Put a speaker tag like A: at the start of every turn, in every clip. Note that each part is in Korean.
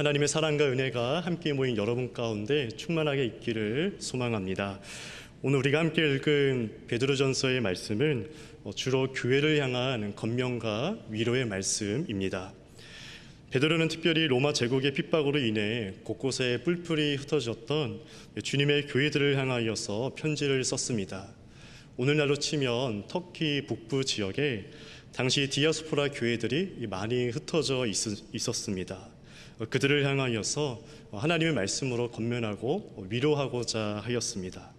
A: 하나님의 사랑과 은혜가 함께 모인 여러분 가운데 충만하게 있기를 소망합니다. 오늘 우리가 함께 읽은 베드로전서의 말씀은 어, 주로 교회를 향한 건명과 위로의 말씀입니다. 베드로는 특별히 로마 제국의 핍박으로 인해 곳곳에 뿔뿔이 흩어졌던 주님의 교회들을 향하여서 편지를 썼습니다. 오늘날로 치면 터키 북부 지역에 당시 디아스포라 교회들이 많이 흩어져 있었습니다. 그들을 향하여서 하나님의 말씀으로 건면하고 위로하고자 하였습니다.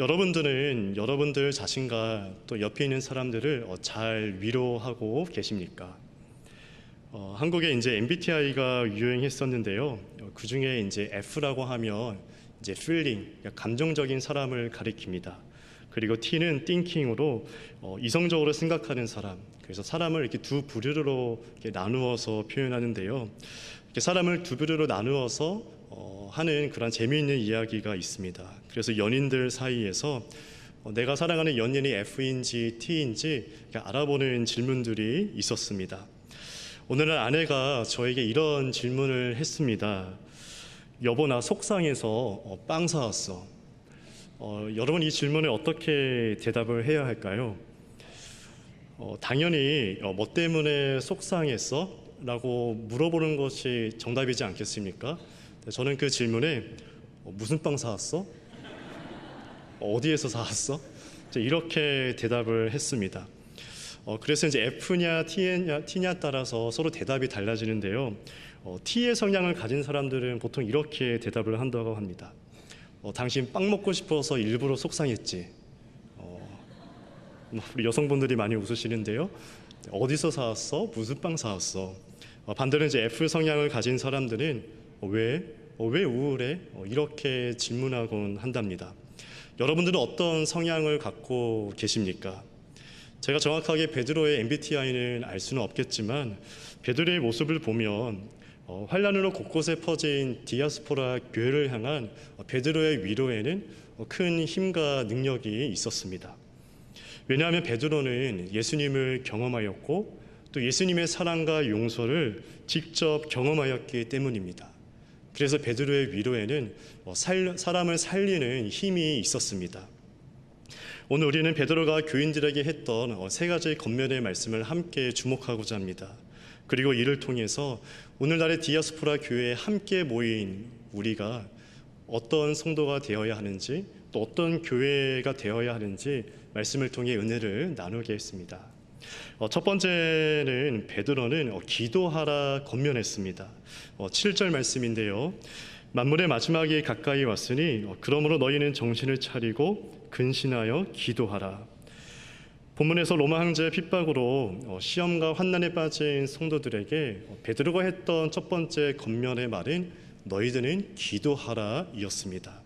A: 여러분들은 여러분들 자신과 또 옆에 있는 사람들을 잘 위로하고 계십니까? 어, 한국에 이제 MBTI가 유행했었는데요. 그 중에 이제 F라고 하면 이제 feeling, 감정적인 사람을 가리킵니다. 그리고 T는 thinking으로 어, 이성적으로 생각하는 사람. 그래서 사람을 이렇게 두 부류로 이렇게 나누어서 표현하는데요. 이렇게 사람을 두 부류로 나누어서 어, 하는 그런 재미있는 이야기가 있습니다. 그래서 연인들 사이에서 어, 내가 사랑하는 연인이 F인지 T인지 알아보는 질문들이 있었습니다. 오늘은 아내가 저에게 이런 질문을 했습니다. 여보 나 속상해서 어, 빵 사왔어. 어, 여러분 이 질문에 어떻게 대답을 해야 할까요? 어, 당연히 어, 뭐 때문에 속상했어? 라고 물어보는 것이 정답이지 않겠습니까? 저는 그 질문에 어, 무슨 빵 사왔어? 어디에서 사왔어? 이렇게 대답을 했습니다. 어, 그래서 이제 F냐 T냐, T냐 따라서 서로 대답이 달라지는데요. 어, T의 성향을 가진 사람들은 보통 이렇게 대답을 한다고 합니다. 어, 당신 빵 먹고 싶어서 일부러 속상했지. 어, 뭐 우리 여성분들이 많이 웃으시는데요. 어디서 사왔어? 무슨 빵 사왔어? 어, 반대로 이제 F 성향을 가진 사람들은 어, 왜? 어, 왜 우울해? 어, 이렇게 질문하곤 한답니다. 여러분들은 어떤 성향을 갖고 계십니까? 제가 정확하게 베드로의 MBTI는 알 수는 없겠지만 베드로의 모습을 보면 어, 환란으로 곳곳에 퍼진 디아스포라 교회를 향한 베드로의 위로에는 큰 힘과 능력이 있었습니다. 왜냐하면 베드로는 예수님을 경험하였고 또 예수님의 사랑과 용서를 직접 경험하였기 때문입니다. 그래서 베드로의 위로에는 사람을 살리는 힘이 있었습니다. 오늘 우리는 베드로가 교인들에게 했던 어, 세 가지 겉면의 말씀을 함께 주목하고자 합니다. 그리고 이를 통해서 오늘날의 디아스포라 교회에 함께 모인 우리가 어떤 성도가 되어야 하는지 또 어떤 교회가 되어야 하는지 말씀을 통해 은혜를 나누겠습니다. 어, 첫 번째는 베드로는 어, 기도하라 건면했습니다. 7절 말씀인데요. 만물의 마지막이 가까이 왔으니 그러므로 너희는 정신을 차리고 근신하여 기도하라. 본문에서 로마 황제의 핍박으로 어, 시험과 환난에 빠진 성도들에게 베드로가 했던 첫 번째 겉면의 말은 너희들은 기도하라이었습니다.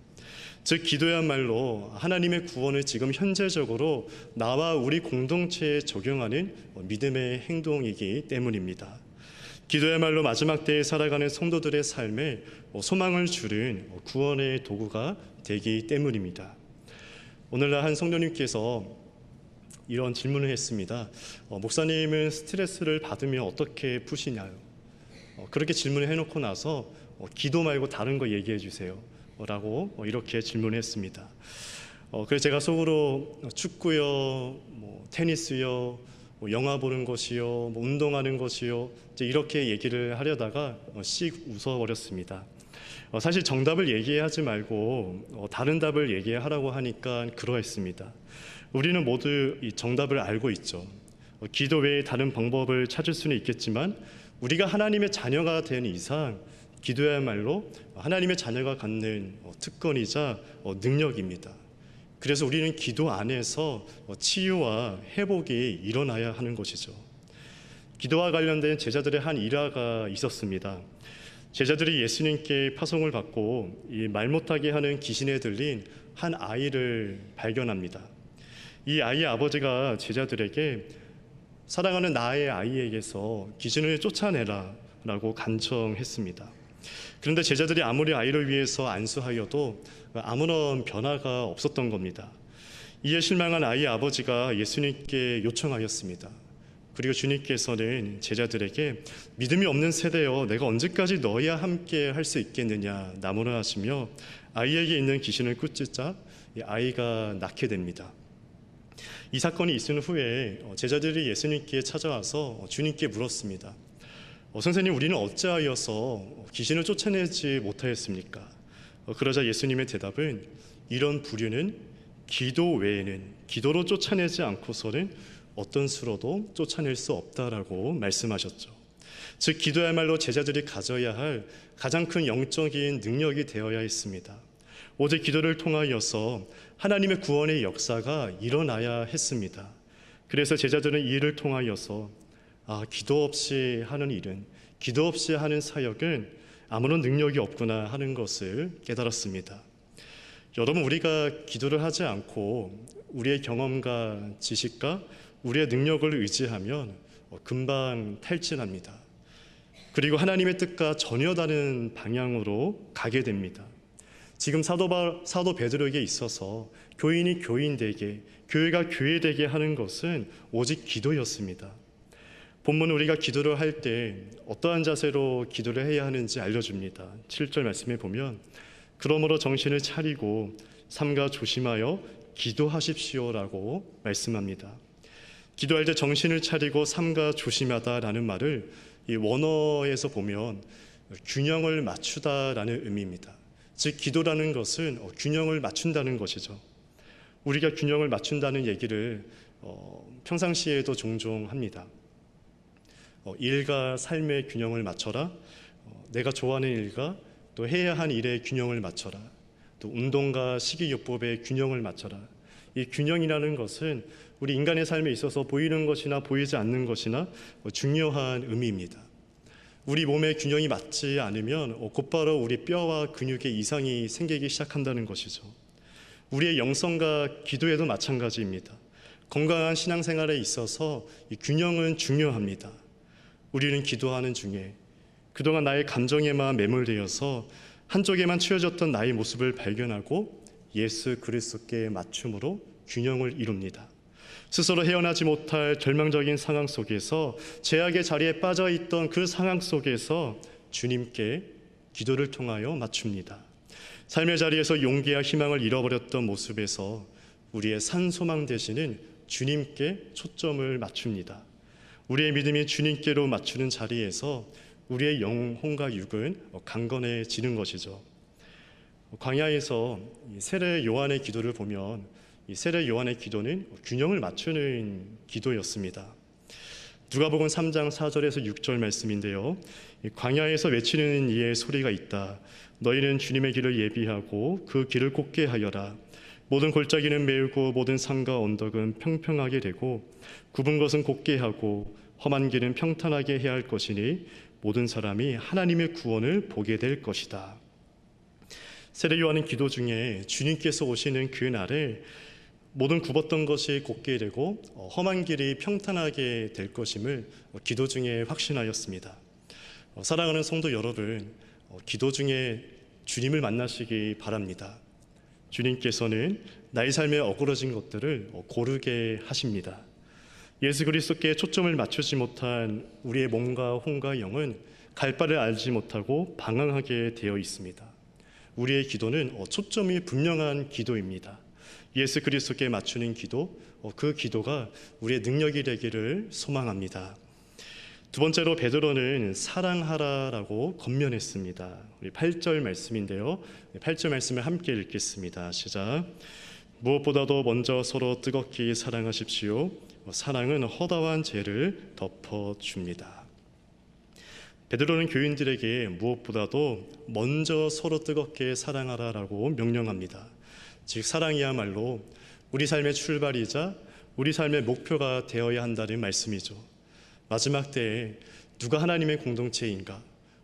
A: 즉 기도야말로 하나님의 구원을 지금 현재적으로 나와 우리 공동체에 적용하는 믿음의 행동이기 때문입니다. 기도야말로 마지막 때에 살아가는 성도들의 삶에 소망을 주는 구원의 도구가 되기 때문입니다. 오늘날 한 성도님께서 이런 질문을 했습니다. 어, 목사님은 스트레스를 받으면 어떻게 푸시냐요? 어, 그렇게 질문을 해놓고 나서 어, 기도 말고 다른 거 얘기해 주세요. 라고 어, 이렇게 질문했습니다. 어, 그래서 제가 속으로 축구요, 뭐 테니스요, 뭐 영화 보는 것이요, 뭐 운동하는 것이요, 이렇게 얘기를 하려다가 어, 씩 웃어버렸습니다. 어, 사실 정답을 얘기하지 말고 어, 다른 답을 얘기하라고 하니까 그러했습니다. 우리는 모두 이 정답을 알고 있죠. 어, 기도 외에 다른 방법을 찾을 수는 있겠지만 우리가 하나님의 자녀가 된 이상 기도야말로 하나님의 자녀가 갖는 특권이자 능력입니다. 그래서 우리는 기도 안에서 치유와 회복이 일어나야 하는 것이죠. 기도와 관련된 제자들의 한 일화가 있었습니다. 제자들이 예수님께 파송을 받고 말 못하게 하는 귀신에 들린 한 아이를 발견합니다. 이 아이의 아버지가 제자들에게 사랑하는 나의 아이에게서 귀신을 쫓아내라 라고 간청했습니다. 그런데 제자들이 아무리 아이를 위해서 안수하여도 아무런 변화가 없었던 겁니다. 이에 실망한 아이의 아버지가 예수님께 요청하였습니다. 그리고 주님께서는 제자들에게 믿음이 없는 세대여 내가 언제까지 너희와 함께 할 수 있겠느냐 나무라 하시며 아이에게 있는 귀신을 꾸짖자 이 아이가 낳게 됩니다. 이 사건이 있은 후에 어, 제자들이 예수님께 찾아와서 어, 주님께 물었습니다. 어, 선생님 우리는 어찌하여서 귀신을 쫓아내지 못하였습니까? 어, 그러자 예수님의 대답은 이런 부류는 기도 외에는 기도로 쫓아내지 않고서는 어떤 수로도 쫓아낼 수 없다라고 말씀하셨죠. 즉 기도야말로 제자들이 가져야 할 가장 큰 영적인 능력이 되어야 했습니다. 오직 기도를 통하여서 하나님의 구원의 역사가 일어나야 했습니다. 그래서 제자들은 이 일을 통하여서 아, 기도 없이 하는 일은 기도 없이 하는 사역은 아무런 능력이 없구나 하는 것을 깨달았습니다. 여러분 우리가 기도를 하지 않고 우리의 경험과 지식과 우리의 능력을 의지하면 어, 금방 탈진합니다. 그리고 하나님의 뜻과 전혀 다른 방향으로 가게 됩니다. 지금 사도, 바, 사도 베드로에게 있어서 교인이 교인되게, 교회가 교회되게 하는 것은 오직 기도였습니다. 본문 우리가 기도를 할 때 어떠한 자세로 기도를 해야 하는지 알려줍니다. 7절 말씀에 보면 그러므로 정신을 차리고 삼가 조심하여 기도하십시오라고 말씀합니다. 기도할 때 정신을 차리고 삼가 조심하다라는 말을 이 원어에서 보면 균형을 맞추다라는 의미입니다. 즉 기도라는 것은 어, 균형을 맞춘다는 것이죠. 우리가 균형을 맞춘다는 얘기를 어, 평상시에도 종종 합니다. 어, 일과 삶의 균형을 맞춰라. 어, 내가 좋아하는 일과 또 해야 한 일의 균형을 맞춰라. 또 운동과 식이요법의 균형을 맞춰라. 이 균형이라는 것은 우리 인간의 삶에 있어서 보이는 것이나 보이지 않는 것이나 어, 중요한 의미입니다. 우리 몸의 균형이 맞지 않으면 어, 곧바로 우리 뼈와 근육에 이상이 생기기 시작한다는 것이죠. 우리의 영성과 기도에도 마찬가지입니다. 건강한 신앙생활에 있어서 이 균형은 중요합니다. 우리는 기도하는 중에 그동안 나의 감정에만 매몰되어서 한쪽에만 치워졌던 나의 모습을 발견하고 예수 그리스도께 맞춤으로 균형을 이룹니다. 스스로 헤어나지 못할 절망적인 상황 속에서 제약의 자리에 빠져 있던 그 상황 속에서 주님께 기도를 통하여 맞춥니다. 삶의 자리에서 용기와 희망을 잃어버렸던 모습에서 우리의 산소망 되시는 주님께 초점을 맞춥니다. 우리의 믿음이 주님께로 맞추는 자리에서 우리의 영혼과 육은 강건해지는 것이죠. 광야에서 세례 요한의 기도를 보면 이 세례 요한의 기도는 균형을 맞추는 기도였습니다. 누가복음 3장 4절에서 6절 말씀인데요. 광야에서 외치는 이의 소리가 있다. 너희는 주님의 길을 예비하고 그 길을 곱게 하여라. 모든 골짜기는 메우고 모든 산과 언덕은 평평하게 되고 굽은 것은 곱게 하고 험한 길은 평탄하게 해야 할 것이니 모든 사람이 하나님의 구원을 보게 될 것이다. 세례 요한은 기도 중에 주님께서 오시는 그 날에 모든 굽었던 것이 곧게 되고 어, 험한 길이 평탄하게 될 것임을 기도 중에 확신하였습니다. 어, 사랑하는 성도 여러분, 어, 기도 중에 주님을 만나시기 바랍니다. 주님께서는 나의 삶에 어그러진 것들을 고르게 하십니다. 예수 그리스도께 초점을 맞추지 못한 우리의 몸과 혼과 영은 갈 바를 알지 못하고 방황하게 되어 있습니다. 우리의 기도는 초점이 분명한 기도입니다. 예수 그리스도께 맞추는 기도, 그 기도가 우리의 능력이 되기를 소망합니다. 두 번째로 베드로는 사랑하라라고 건면했습니다. 우리 8절 말씀인데요. 8절 말씀을 함께 읽겠습니다. 시작. 무엇보다도 먼저 서로 뜨겁게 사랑하십시오. 사랑은 허다한 죄를 덮어 줍니다. 베드로는 교인들에게 무엇보다도 먼저 서로 뜨겁게 사랑하라라고 명령합니다. 즉 사랑이야말로 우리 삶의 출발이자 우리 삶의 목표가 되어야 한다는 말씀이죠. 마지막 때에 누가 하나님의 공동체인가,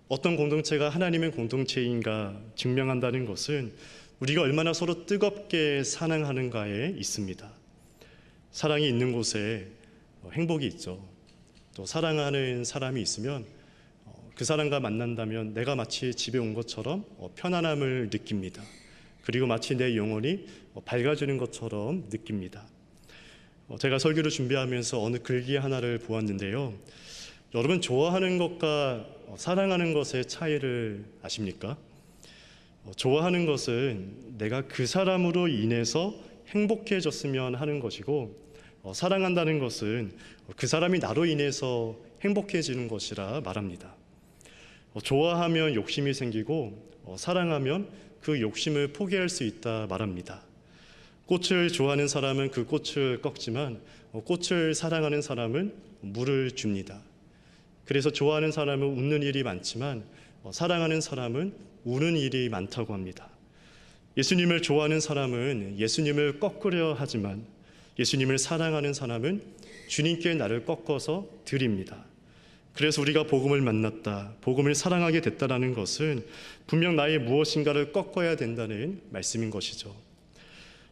A: 어떤 공동체가 하나님의 공동체인가 증명한다는 것은 우리가 얼마나 서로 뜨겁게 사랑하는가에 있습니다. 사랑이 있는 곳에 행복이 있죠. 또 사랑하는 사람이 있으면 어, 그 사람과 만난다면 내가 마치 집에 온 것처럼 어, 편안함을 느낍니다. 그리고 마치 내 영혼이 밝아지는 것처럼 느낍니다. 어, 제가 설교를 준비하면서 어느 글귀 하나를 보았는데요. 여러분 좋아하는 것과 어, 사랑하는 것의 차이를 아십니까? 어, 좋아하는 것은 내가 그 사람으로 인해서 행복해졌으면 하는 것이고 어, 사랑한다는 것은 그 사람이 나로 인해서 행복해지는 것이라 말합니다. 어, 좋아하면 욕심이 생기고 어, 사랑하면 그 욕심을 포기할 수 있다 말합니다. 꽃을 좋아하는 사람은 그 꽃을 꺾지만 어, 꽃을 사랑하는 사람은 물을 줍니다. 그래서 좋아하는 사람은 웃는 일이 많지만 어, 사랑하는 사람은 우는 일이 많다고 합니다. 예수님을 좋아하는 사람은 예수님을 꺾으려 하지만 예수님을 사랑하는 사람은 주님께 나를 꺾어서 드립니다. 그래서 우리가 복음을 만났다, 복음을 사랑하게 됐다라는 것은 분명 나의 무엇인가를 꺾어야 된다는 말씀인 것이죠.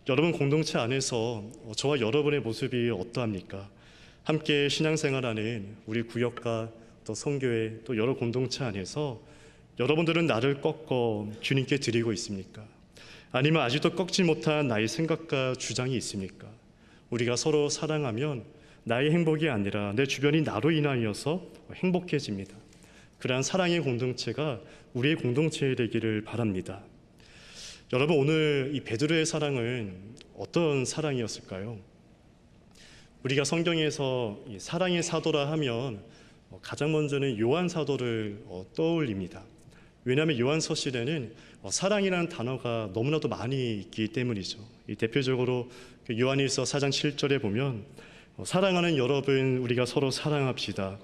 A: 여러분 공동체 안에서 저와 여러분의 모습이 어떠합니까? 함께 신앙생활하는 우리 구역과 또 성교회 또 여러 공동체 안에서 여러분들은 나를 꺾어 주님께 드리고 있습니까? 아니면 아직도 꺾지 못한 나의 생각과 주장이 있습니까? 우리가 서로 사랑하면 나의 행복이 아니라 내 주변이 나로 인하여서 행복해집니다. 그러한 사랑의 공동체가 우리의 공동체 되기를 바랍니다. 여러분 오늘 이 베드로의 사랑은 어떤 사랑이었을까요? 우리가 성경에서 사랑의 사도라 하면 가장 먼저는 요한 사도를 어, 떠올립니다. 왜냐하면 요한서실에는 어, 사랑이라는 단어가 너무나도 많이 있기 때문이죠. 이 대표적으로 그 요한일서 4장 7절에 보면 어, 사랑하는 여러분 우리가 서로 사랑합시다.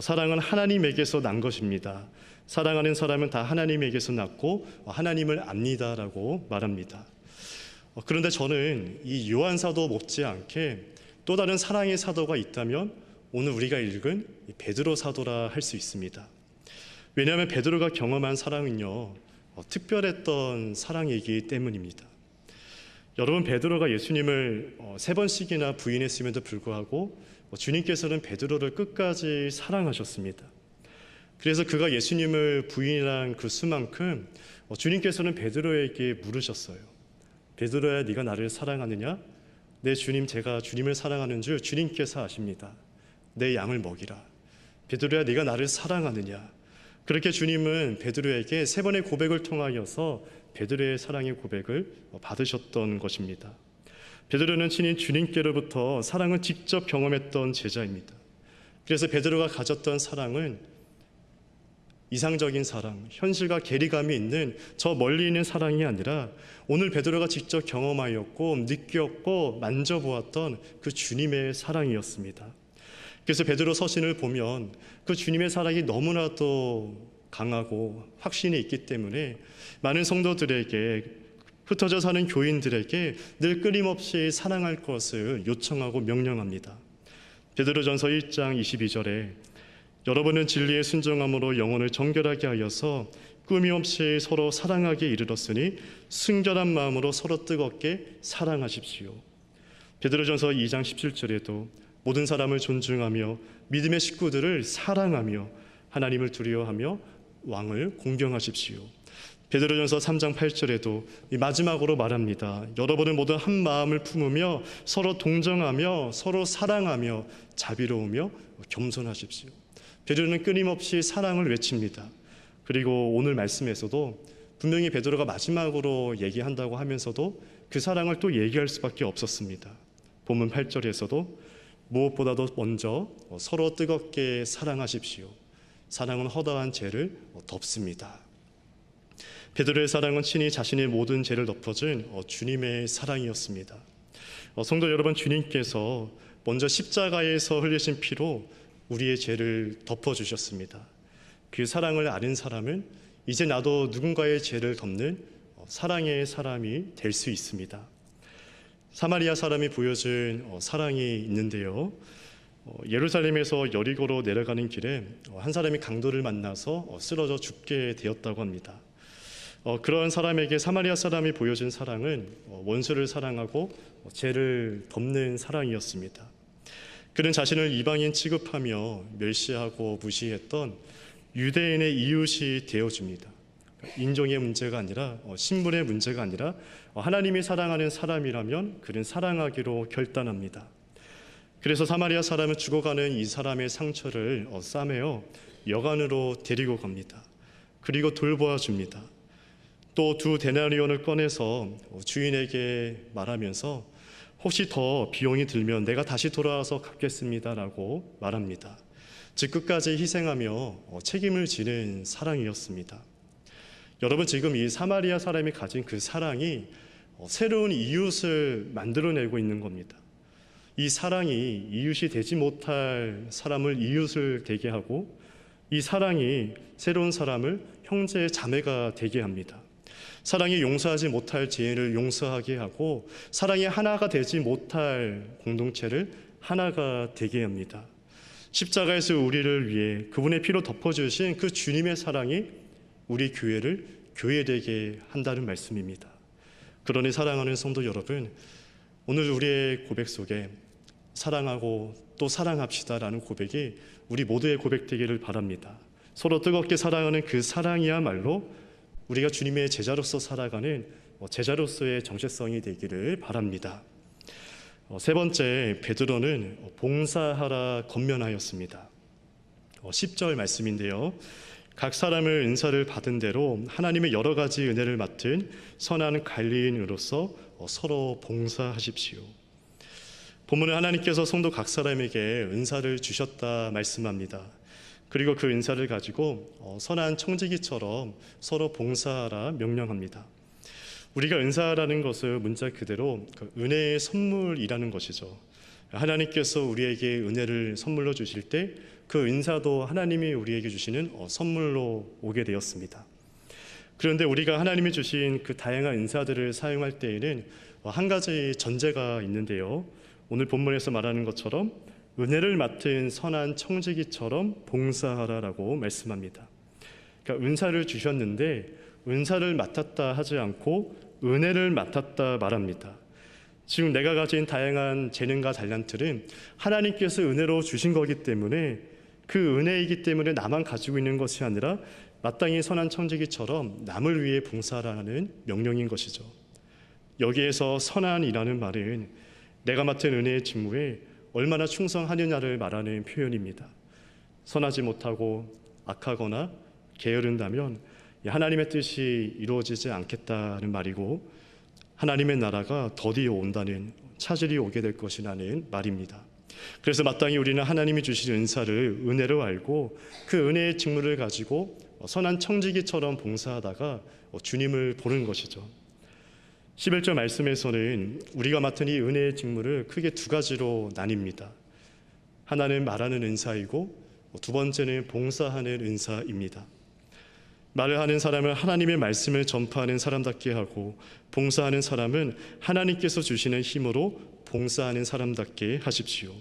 A: 사랑은 하나님에게서 난 것입니다. 사랑하는 사람은 다 하나님에게서 났고 하나님을 압니다라고 말합니다. 그런데 저는 이 요한 사도 못지않게 또 다른 사랑의 사도가 있다면 오늘 우리가 읽은 베드로 사도라 할 수 있습니다. 왜냐하면 베드로가 경험한 사랑은요 어, 특별했던 사랑이기 때문입니다. 여러분 베드로가 예수님을 어, 세 번씩이나 부인했음에도 불구하고 어, 주님께서는 베드로를 끝까지 사랑하셨습니다. 그래서 그가 예수님을 부인한 그 수만큼 어, 주님께서는 베드로에게 물으셨어요. 베드로야 네가 나를 사랑하느냐? 내 주님 제가 주님을 사랑하는 줄 주님께서 아십니다. 내 양을 먹이라. 베드로야 네가 나를 사랑하느냐? 그렇게 주님은 베드로에게 세 번의 고백을 통하여서 베드로의 사랑의 고백을 받으셨던 것입니다. 베드로는 친히 주님께로부터 사랑을 직접 경험했던 제자입니다. 그래서 베드로가 가졌던 사랑은 이상적인 사랑, 현실과 괴리감이 있는 저 멀리 있는 사랑이 아니라 오늘 베드로가 직접 경험하였고 느꼈고 만져보았던 그 주님의 사랑이었습니다. 그래서 베드로 서신을 보면 그 주님의 사랑이 너무나도 강하고 확신이 있기 때문에 많은 성도들에게 흩어져 사는 교인들에게 늘 끊임없이 사랑할 것을 요청하고 명령합니다. 베드로전서 1장 22절에 여러분은 진리의 순종함으로 영혼을 정결하게 하여서 꿈이 없이 서로 사랑하게 이르렀으니 순결한 마음으로 서로 뜨겁게 사랑하십시오. 베드로전서 2장 17절에도 모든 사람을 존중하며 믿음의 식구들을 사랑하며 하나님을 두려워하며 왕을 공경하십시오. 베드로전서 3장 8절에도 마지막으로 말합니다. 여러분은 모두 한 마음을 품으며 서로 동정하며 서로 사랑하며 자비로우며 겸손하십시오. 베드로는 끊임없이 사랑을 외칩니다. 그리고 오늘 말씀에서도 분명히 베드로가 마지막으로 얘기한다고 하면서도 그 사랑을 또 얘기할 수밖에 없었습니다. 본문 8절에서도 무엇보다도 먼저 서로 뜨겁게 사랑하십시오. 사랑은 허다한 죄를 덮습니다. 베드로의 사랑은 친히 자신의 모든 죄를 덮어준 주님의 사랑이었습니다. 성도 여러분, 주님께서 먼저 십자가에서 흘리신 피로 우리의 죄를 덮어주셨습니다. 그 사랑을 아는 사람은 이제 나도 누군가의 죄를 덮는 사랑의 사람이 될 수 있습니다. 사마리아 사람이 보여준 어, 사랑이 있는데요. 어, 예루살렘에서 여리고로 내려가는 길에 어, 한 사람이 강도를 만나서 쓰러져 죽게 되었다고 합니다. 그런 사람에게 사마리아 사람이 보여준 사랑은 원수를 사랑하고 죄를 덮는 사랑이었습니다. 그는 자신을 이방인 취급하며 멸시하고 무시했던 유대인의 이웃이 되어줍니다. 인종의 문제가 아니라 신분의 문제가 아니라 하나님이 사랑하는 사람이라면 그는 사랑하기로 결단합니다. 그래서 사마리아 사람은 죽어가는 이 사람의 상처를 어, 싸매어 여관으로 데리고 갑니다. 그리고 돌보아 줍니다. 또 두 데나리온을 꺼내서 어, 주인에게 말하면서 혹시 더 비용이 들면 내가 다시 돌아와서 갚겠습니다라고 말합니다. 즉 끝까지 희생하며 어, 책임을 지는 사랑이었습니다. 여러분 지금 이 사마리아 사람이 가진 그 사랑이 어, 새로운 이웃을 만들어내고 있는 겁니다. 이 사랑이 이웃이 되지 못할 사람을 이웃을 되게 하고 이 사랑이 새로운 사람을 형제 자매가 되게 합니다. 사랑이 용서하지 못할 죄인을 용서하게 하고 사랑이 하나가 되지 못할 공동체를 하나가 되게 합니다. 십자가에서 우리를 위해 그분의 피로 덮어주신 그 주님의 사랑이 우리 교회를 교회되게 한다는 말씀입니다. 그러니 사랑하는 성도 여러분, 오늘 우리의 고백 속에 사랑하고 또 사랑합시다라는 고백이 우리 모두의 고백 되기를 바랍니다. 서로 뜨겁게 사랑하는 그 사랑이야말로 우리가 주님의 제자로서 살아가는 어, 제자로서의 정체성이 되기를 바랍니다. 어, 세 번째 베드로는 봉사하라 건면하였습니다. 10절 말씀인데요. 각 사람을 은사를 받은 대로 하나님의 여러 가지 은혜를 맡은 선한 관리인으로서 어, 서로 봉사하십시오. 본문은 하나님께서 성도 각 사람에게 은사를 주셨다 말씀합니다. 그리고 그 은사를 가지고 어, 선한 청지기처럼 서로 봉사하라 명령합니다. 우리가 은사라는 것을 문자 그대로 그 은혜의 선물이라는 것이죠. 하나님께서 우리에게 은혜를 선물로 주실 때 그 은사도 하나님이 우리에게 주시는 어, 선물로 오게 되었습니다. 그런데 우리가 하나님이 주신 그 다양한 은사들을 사용할 때에는 어, 한 가지 전제가 있는데요. 오늘 본문에서 말하는 것처럼 은혜를 맡은 선한 청지기처럼 봉사하라라고 말씀합니다. 그러니까 은사를 주셨는데 은사를 맡았다 하지 않고 은혜를 맡았다 말합니다. 지금 내가 가진 다양한 재능과 달란트는 하나님께서 은혜로 주신 거기 때문에 그 은혜이기 때문에 나만 가지고 있는 것이 아니라 마땅히 선한 청지기처럼 남을 위해 봉사하라는 명령인 것이죠. 여기에서 선한이라는 말은 내가 맡은 은혜의 직무에 얼마나 충성하느냐를 말하는 표현입니다. 선하지 못하고 악하거나 게으른다면 하나님의 뜻이 이루어지지 않겠다는 말이고 하나님의 나라가 더디어 온다는 차질이 오게 될 것이라는 말입니다. 그래서 마땅히 우리는 하나님이 주신 은사를 은혜로 알고 그 은혜의 직무를 가지고 선한 청지기처럼 봉사하다가 주님을 보는 것이죠. 11절 말씀에서는 우리가 맡은 이 은혜의 직무를 크게 두 가지로 나뉩니다. 하나는 말하는 은사이고 두 번째는 봉사하는 은사입니다. 말을 하는 사람은 하나님의 말씀을 전파하는 사람답게 하고 봉사하는 사람은 하나님께서 주시는 힘으로 봉사하는 사람답게 하십시오.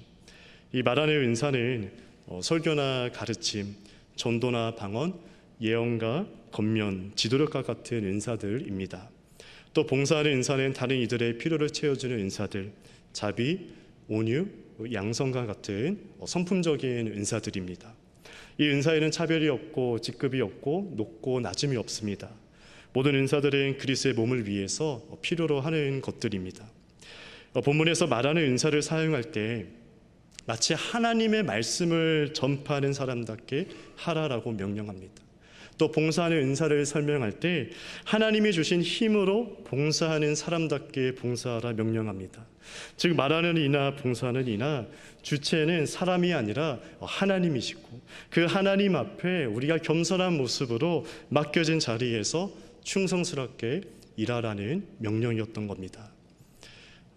A: 이 말하는 은사는 어, 설교나 가르침, 전도나 방언, 예언가, 건면, 지도력과 같은 은사들입니다. 또 봉사하는 은사는 다른 이들의 필요를 채워주는 은사들, 자비, 온유, 양성과 같은 어, 성품적인 은사들입니다. 이 은사에는 차별이 없고 직급이 없고 높고 낮음이 없습니다. 모든 은사들은 그리스의 몸을 위해서 필요로 하는 것들입니다. 어, 본문에서 말하는 은사를 사용할 때 마치 하나님의 말씀을 전파하는 사람답게 하라라고 명령합니다. 또 봉사하는 은사를 설명할 때 하나님이 주신 힘으로 봉사하는 사람답게 봉사하라 명령합니다. 즉 말하는 이나 봉사하는 이나 주체는 사람이 아니라 하나님이시고 그 하나님 앞에 우리가 겸손한 모습으로 맡겨진 자리에서 충성스럽게 일하라는 명령이었던 겁니다.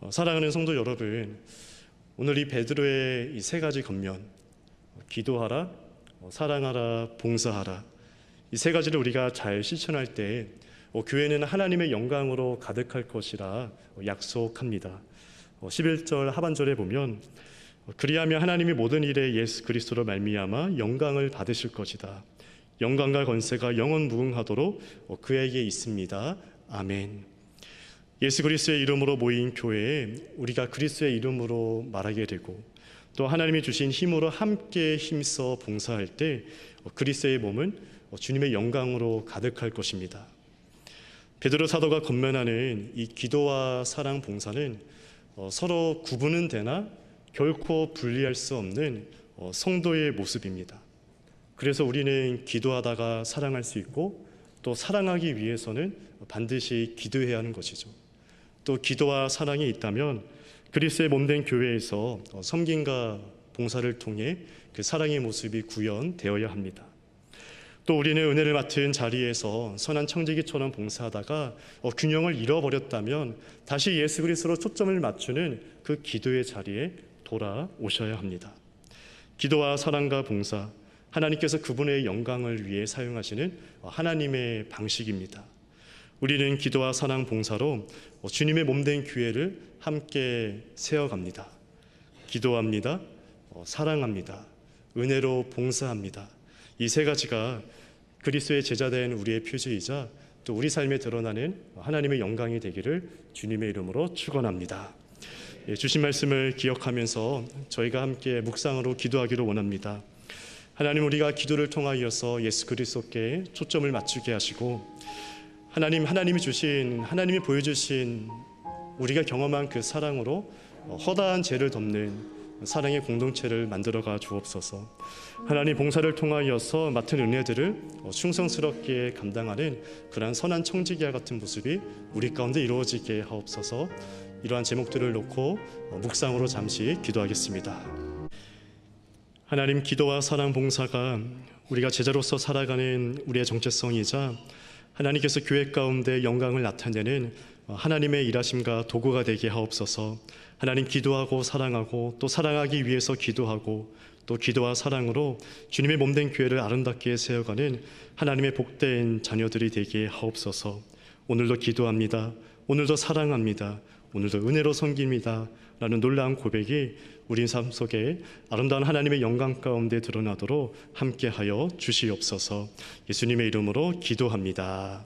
A: 어, 사랑하는 성도 여러분, 오늘 이 베드로의 이 세 가지 겉면 기도하라, 어, 사랑하라, 봉사하라 이 세 가지를 우리가 잘 실천할 때 어, 교회는 하나님의 영광으로 가득할 것이라 약속합니다. 11절 하반절에 보면 그리하며 하나님이 모든 일에 예수 그리스도로 말미암아 영광을 받으실 것이다. 영광과 권세가 영원 무궁하도록 그에게 있습니다. 아멘. 예수 그리스도의 이름으로 모인 교회에 우리가 그리스도의 이름으로 말하게 되고 또 하나님이 주신 힘으로 함께 힘써 봉사할 때 그리스도의 몸은 주님의 영광으로 가득할 것입니다. 베드로 사도가 건면하는 이 기도와 사랑 봉사는 서로 구분은 되나 결코 분리할 수 없는 어, 성도의 모습입니다. 그래서 우리는 기도하다가 사랑할 수 있고 또 사랑하기 위해서는 반드시 기도해야 하는 것이죠. 또 기도와 사랑이 있다면 그리스의 몸된 교회에서 어, 섬김과 봉사를 통해 그 사랑의 모습이 구현되어야 합니다. 또 우리는 은혜를 맡은 자리에서 선한 청지기처럼 봉사하다가 어, 균형을 잃어버렸다면 다시 예수 그리스도로 초점을 맞추는 그 기도의 자리에 돌아오셔야 합니다. 기도와 사랑과 봉사 하나님께서 그분의 영광을 위해 사용하시는 어, 하나님의 방식입니다. 우리는 기도와 사랑 봉사로 어, 주님의 몸된 교회를 함께 세워갑니다. 기도합니다. 어, 사랑합니다. 은혜로 봉사합니다. 이 세 가지가 그리스도의 제자된 우리의 표지이자 또 우리 삶에 드러나는 하나님의 영광이 되기를 주님의 이름으로 축원합니다. 예, 주신 말씀을 기억하면서 저희가 함께 묵상으로 기도하기를 원합니다. 하나님 우리가 기도를 통하여서 예수 그리스도께 초점을 맞추게 하시고 하나님 하나님이 주신 하나님이 보여주신 우리가 경험한 그 사랑으로 어, 허다한 죄를 덮는 사랑의 공동체를 만들어가 주옵소서. 하나님 봉사를 통하여서 맡은 은혜들을 어, 충성스럽게 감당하는 그러한 선한 청지기와 같은 모습이 우리 가운데 이루어지게 하옵소서. 이러한 제목들을 놓고 어, 묵상으로 잠시 기도하겠습니다. 하나님 기도와 사랑 봉사가 우리가 제자로서 살아가는 우리의 정체성이자 하나님께서 교회 가운데 영광을 나타내는 어, 하나님의 일하심과 도구가 되게 하옵소서. 하나님 기도하고 사랑하고 또 사랑하기 위해서 기도하고 또 기도와 사랑으로 주님의 몸된 교회를 아름답게 세워가는 하나님의 복된 자녀들이 되게 하옵소서. 오늘도 기도합니다. 오늘도 사랑합니다. 오늘도 은혜로 섬깁니다. 라는 놀라운 고백이 우리 삶 속에 아름다운 하나님의 영광 가운데 드러나도록 함께하여 주시옵소서. 예수님의 이름으로 기도합니다.